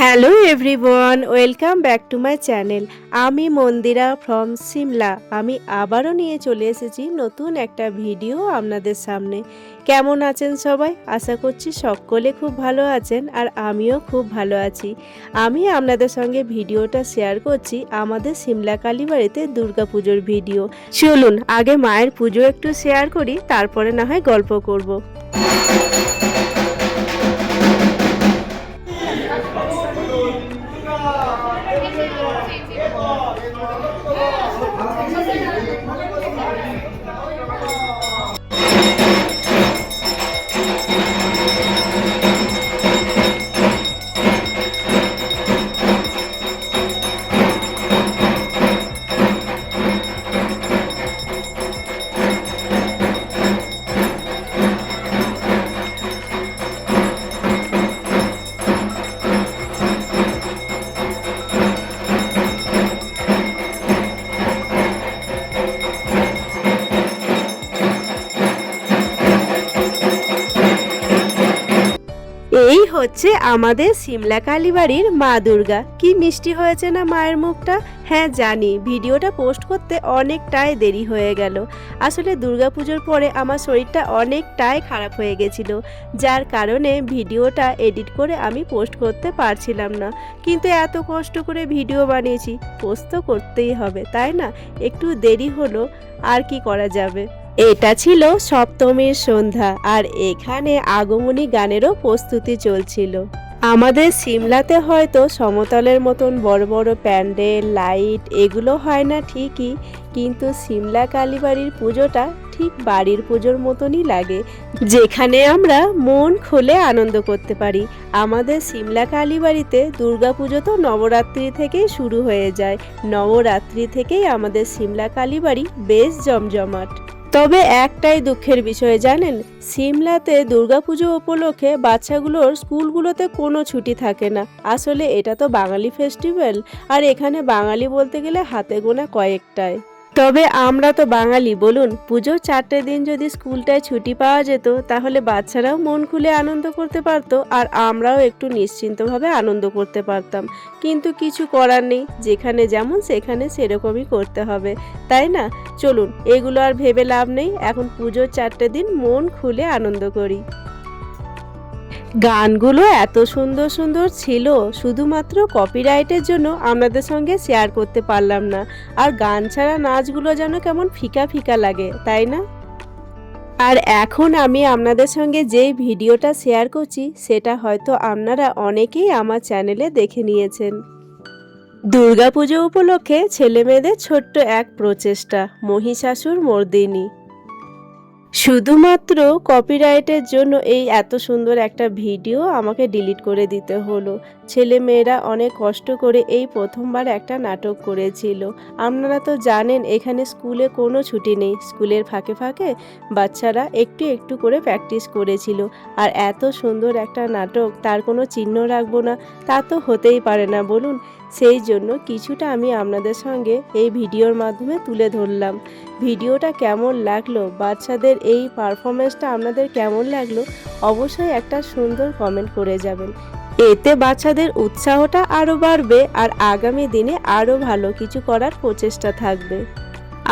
Hello everyone, welcome back to my channel. আমি Mandira from Shimla. আমি আবারও নিয়ে চলে এসেছি নতুন একটা ভিডিও আপনাদের সামনে। কেমন আছেন সবাই? আশা করছি সকলে খুব ভালো আছেন আর আমিও খুব ভালো আছি। আমি আপনাদের সঙ্গে ভিডিওটা শেয়ার করছি আমাদের সিমলা কালীবাড়িতে দুর্গাপুজোর ভিডিও। চলুন, আগে মায়ের পুজো একটু শেয়ার করি, তারপরে না হয় গল্প করব। হচ্ছে আমাদের সিমলা কালীবাড়ির মা দুর্গা। কি মিষ্টি হয়েছে না মায়ের মুখটা? হ্যাঁ জানি। ভিডিওটা পোস্ট করতে অনেকটাই দেরি হয়ে গেল। আসলে দুর্গাপুজোর পরে আমার শরীরটা অনেকটাই খারাপ হয়ে গেছিল, যার কারণে ভিডিওটা এডিট করে আমি পোস্ট করতে পারছিলাম না। কিন্তু এত কষ্ট করে ভিডিও বানিয়েছি, পোস্ট তো করতেই হবে, তাই না? একটু দেরি হলো, আর কি করা যাবে? এটা ছিল সপ্তমীর সন্ধ্যা আর এখানে আগমনী গানেরও প্রস্তুতি চলছিল। আমাদের সিমলাতে হয়তো সমতলের মতন বড় বড় প্যান্ডেল, লাইট এগুলো হয় না ঠিকই, কিন্তু সিমলা কালীবাড়ির পুজোটা ঠিক বাড়ির পুজোর মতনই লাগে, যেখানে আমরা মন খুলে আনন্দ করতে পারি। আমাদের সিমলা কালীবাড়িতে দুর্গাপুজো তো নবরাত্রি থেকেই শুরু হয়ে যায়। নবরাত্রি থেকেই আমাদের সিমলা কালীবাড়ি বেশ জমজমাট। তবে একটাই দুঃখের বিষয়, জানেন? সিমলাতে দুর্গাপুজো উপলক্ষে বাচ্চাগুলোর স্কুলগুলোতে কোনো ছুটি থাকে না। আসলে এটা তো বাঙালি ফেস্টিভ্যাল, আর এখানে বাঙালি বলতে গেলে হাতে গোনা কয়েকটায় তবে আমরা তো বাঙালি, বলুন। পুজোর চারটে দিন যদি স্কুলটায় ছুটি পাওয়া যেত, তাহলে বাচ্চারাও মন খুলে আনন্দ করতে পারতো আর আমরাও একটু নিশ্চিন্তভাবে আনন্দ করতে পারতাম। কিন্তু কিছু করার নেই, যেখানে যেমন সেখানে সেরকমই করতে হবে, তাই না? চলুন, এগুলো আর ভেবে লাভ নেই। এখন পুজোর চারটে দিন মন খুলে আনন্দ করি। গানগুলো এত সুন্দর সুন্দর ছিল, শুধুমাত্র কপিরাইটের জন্য আপনাদের সঙ্গে শেয়ার করতে পারলাম না। আর গান ছাড়া নাচগুলো যেন কেমন ফিকা ফিকা লাগে, তাই না? আর এখন আমি আপনাদের সঙ্গে যে ভিডিওটা শেয়ার করছি, সেটা হয়তো আপনারা অনেকেই আমার চ্যানেলে দেখে নিয়েছেন। দুর্গাপুজো উপলক্ষে ছেলে মেয়েদের ছোট্ট এক প্রচেষ্টা, মহিষাসুর মর্দিনী। শুধুমাত্র কপিরাইটের জন্য এই এত সুন্দর একটা ভিডিও আমাকে ডিলিট করে দিতে হলো। ছেলে মেয়েরা অনেক কষ্ট করে এই প্রথমবার একটা নাটক করেছিল। আপনারা তো জানেন, এখানে স্কুলে কোনো ছুটি নেই। স্কুলের ফাঁকে ফাঁকে বাচ্চারা একটু একটু করে প্র্যাকটিস করেছিল। আর এত সুন্দর একটা নাটক, তার কোনো চিহ্ন রাখব না। তা তো হতেই পারে না। বলুন সেই জন্য কিছুটা আমি আপনাদের সঙ্গে এই ভিডিওর মাধ্যমে তুলে ধরলাম। ভিডিওটা কেমন লাগল? বাচ্চাদের এই পারফরমেন্সটা আপনাদের কেমন লাগল? অবশ্যই একটা সুন্দর কমেন্ট করে যাবেন। এতে বাচ্চাদের উৎসাহটা আরও বাড়বে আর আগামী দিনে আরও ভালো কিছু করার প্রচেষ্টা থাকবে।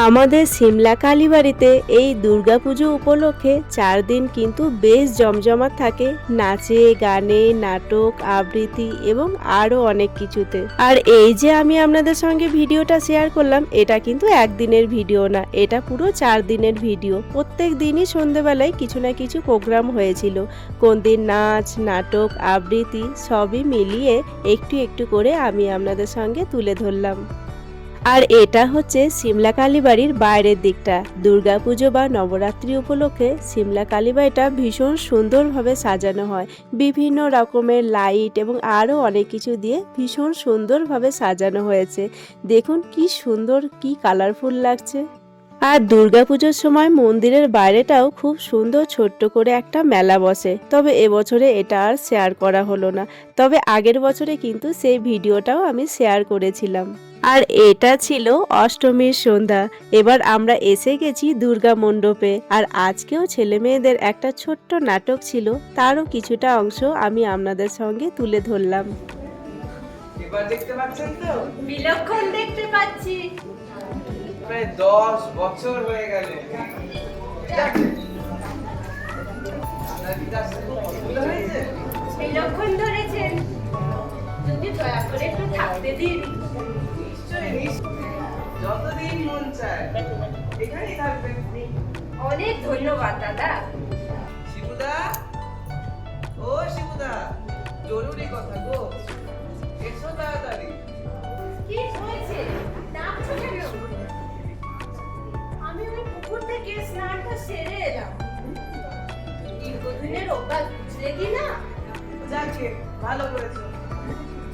আমাদের সিমলা কালীবাড়িতে এই দুর্গাপুজো উপলক্ষে চার দিন কিন্তু বেশ জমজমাট থাকে। নাচে, গানে, নাটক, আবৃত্তি এবং আরও অনেক কিছুতে। আর এই যে আমি আপনাদের সঙ্গে ভিডিওটা শেয়ার করলাম, এটা কিন্তু একদিনের ভিডিও না, এটা পুরো চার দিনের ভিডিও। প্রত্যেক দিনই সন্ধেবেলায় কিছু না কিছু প্রোগ্রাম হয়েছিল। কোন দিন নাচ, নাটক, আবৃত্তি সবই মিলিয়ে একটু একটু করে আমি আপনাদের সঙ্গে তুলে ধরলাম। আর এটা হচ্ছে সিমলা কালীবাড়ির বাইরের দিকটা। দুর্গাপুজো বা নবরাত্রি উপলক্ষে সিমলা কালীবাড়িটা ভীষণ সুন্দরভাবে সাজানো হয়। বিভিন্ন রকমের লাইট এবং আরও অনেক কিছু দিয়ে ভীষণ সুন্দরভাবে সাজানো হয়েছে। দেখুন কি সুন্দর, কি কালারফুল লাগছে। আর দুর্গাপুজোর সময় মন্দিরের বাইরেটাও খুব সুন্দর ছোট্ট করে একটা মেলা বসে। তবে এবছরে এটা আর শেয়ার করা হলো না। তবে আগের বছরে কিন্তু সেই ভিডিওটাও আমি শেয়ার করেছিলাম। আর এটা ছিল অষ্টমীর সন্ধ্যা। এবার আমরা এসে গেছি দুর্গা মণ্ডপে। আর আজকেও ছেলে মেয়েদের একটা ছোট্ট নাটক ছিল তারও কিছুটা অংশ আমি আপনাদের সঙ্গে তুলে ধরলাম। এবার দেখতে পাচ্ছেন তো? বিলক্ষণ দেখতে পাচ্ছি। প্রায় দশ বছর হয়ে গেল? বিলক্ষণ ধরেছেন। যদি দয়া করে একটু থাকতে দিন। যতদিন মন চায়। এখানেই থাকবেন অনেক ধন্যবাদ দাদা। শিবুদা? ও শিবুদা জরুরি কথা গো। এসো তাড়াতাড়ি। কি হয়েছে? ডাকছো কেন? আমি ওই পুকুর থেকে স্নানটা সেরে এলাম। দীর্ঘদিনের অভ্যাস বুঝলে কি না? যাকে ভালো করেছ।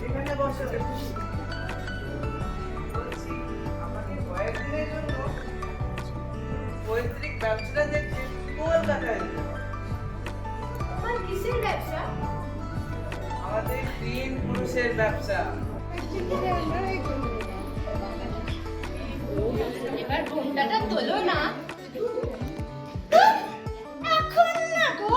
এখানে বসো। ব্যবসাটা দেখতে কলকাতায়। আমার কিসের ব্যবসা? আমাদের তিন পুরুষের ব্যবসা। এবার ঘোমটাটা তোলো না। এখন না গো।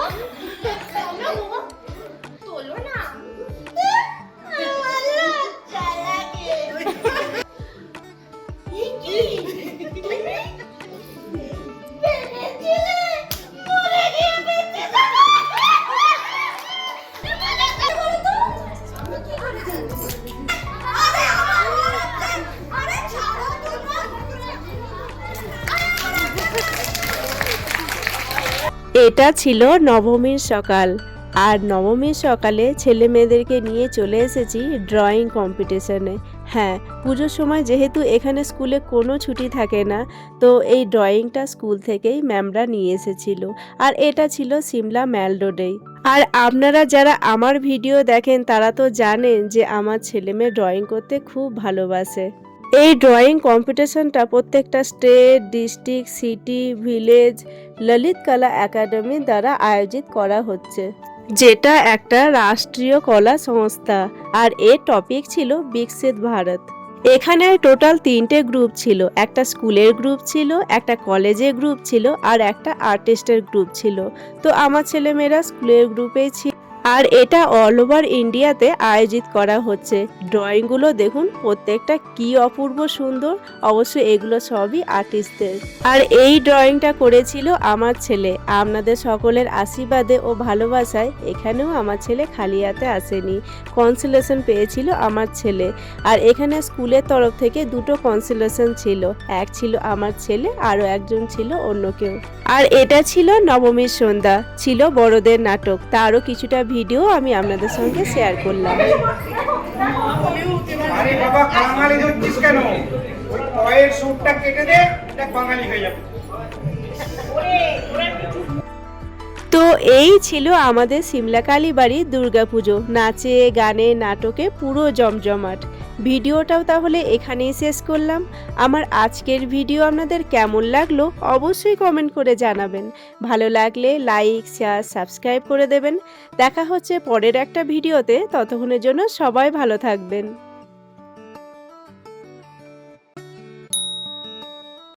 এটা ছিল নবমীর সকাল। আর নবমীর সকালে ছেলে মেয়েদেরকে নিয়ে চলে এসেছি ড্রয়িং কম্পিটিশনে হ্যাঁ পুজোর সময় যেহেতু এখানে স্কুলে কোনো ছুটি থাকে না, তো এই ড্রয়িংটা স্কুল থেকেই ম্যামরা নিয়ে এসেছিল। আর এটা ছিল সিমলা ম্যাল রোডেই আর আপনারা যারা আমার ভিডিও দেখেন, তারা তো জানেন যে আমার ছেলে মেয়ে ড্রয়িং করতে খুব ভালোবাসে। এই ড্রয়িং কম্পিটিশনটা প্রত্যেকটা state district city village Lalit Kala academy দ্বারা আয়োজিত করা হচ্ছে। যেটা একটা রাষ্ট্রীয় কলা সংস্থা আর এর টপিক ছিল বিকশিত ভারত। এখানে টোটাল তিনটে গ্রুপ ছিল, একটা স্কুলের গ্রুপ ছিল, একটা কলেজের গ্রুপ ছিল আর একটা আর্টিস্টের গ্রুপ ছিল। তো আমার ছেলেমেয়েরা স্কুলের গ্রুপেই ছিল। আর এটা অল ওভার ইন্ডিয়াতে আয়োজিত করা হচ্ছে। ড্রয়িংগুলো দেখুন, প্রত্যেকটা কি অপূর্ব সুন্দর অবশ্যই এগুলো সবই আর্টিস্টদের আর এই ড্রয়িংটা করেছিল আমার ছেলে। আপনাদের সকলের আশীর্বাদে ও ভালোবাসায় এখানেও আমার ছেলে খালি হাতে আসেনি। কনসুলেশন পেয়েছিল আমার ছেলে। আর এখানে স্কুলের তরফ থেকে দুটো কনসুলেশন ছিল। এক ছিল আমার ছেলে, আরও একজন ছিল অন্য কেউ। আর এটা ছিল নবমীর সন্ধ্যা। ছিল বড়দের নাটক। তারও কিছুটা ভিডিও আমি আপনাদের সঙ্গে শেয়ার করলাম। আরে বাবা বাঙালি ধরছিস কেন? ওই পয়ের সুটটা কেটে দে দেখ বাঙালি হয়ে যাবে। তো এই ছিল আমাদের সিমলা কালীবাড়ি দুর্গাপুজো। নাচে গানে নাটকে পুরো জমজমাট। ভিডিওটাও তাহলে এখানেই শেষ করলাম। আমার আজকের ভিডিও আপনাদের কেমন লাগল অবশ্যই কমেন্ট করে জানাবেন। ভালো লাগলে লাইক শেয়ার সাবস্ক্রাইব করে দেবেন। দেখা হচ্ছে পরের একটা ভিডিওতে। ততক্ষণের জন্য সবাই ভালো থাকবেন।